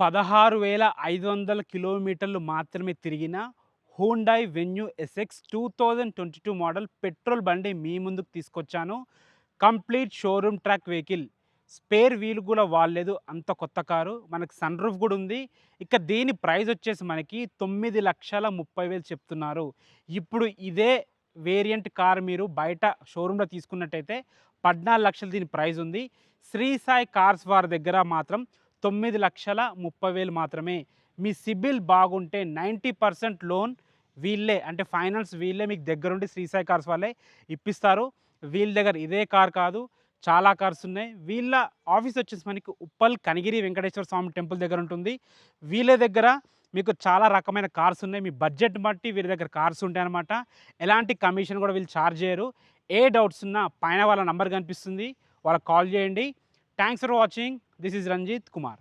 పదహారు వేల ఐదు వందల కిలోమీటర్లు మాత్రమే తిరిగిన Hyundai Venue SX two thousand twenty two model petrol బండి మీ ముందుకు తీసుకొచ్చాను. Complete showroom track vehicle. Spare wheel కూడా వాడలేదు. అంత కొత్త కారు. మనకి సన్ రూఫ్ కూడా ఉంది. ఇక దీని ప్రైస్ వచ్చేసి మనకి తొమ్మిది లక్షల ముప్పై వేలు చెప్తున్నారు. ఇప్పుడు ఇదే వేరియంట్ కార్ మీరు బయట షోరూంలో తీసుకున్నట్టయితే పద్నాలుగు లక్షలు దీని ప్రైస్ ఉంది. శ్రీ సాయి కార్స్ వారి దగ్గర మాత్రం తొమ్మిది లక్షల ముప్పై వేలు మాత్రమే. మీ సిబిల్ బాగుంటే నైంటీ పర్సెంట్ లోన్ వీళ్ళే అంటే ఫైనాన్స్ వీళ్ళే మీకు దగ్గరుండి శ్రీ సాయి కార్స్ వాళ్ళే ఇప్పిస్తారు. వీళ్ళ దగ్గర ఇదే కార్ కాదు చాలా కార్స్ ఉన్నాయి. వీళ్ళ ఆఫీస్ వచ్చేసి మనకి ఉప్పల్ కనిగిరి వెంకటేశ్వర స్వామి టెంపుల్ దగ్గర ఉంటుంది. వీళ్ళ దగ్గర మీకు చాలా రకమైన కార్స్ ఉన్నాయి. మీ బడ్జెట్ బట్టి వీరి దగ్గర కార్స్ ఉంటాయి అనమాట ఎలాంటి కమిషన్ కూడా వీళ్ళు ఛార్జ్ చేయరు. ఏ డౌట్స్ ఉన్నా పైన వాళ్ళ నంబర్ కనిపిస్తుంది. వాళ్ళకి కాల్ చేయండి. Thanks for watching. This is Ranjit Kumar.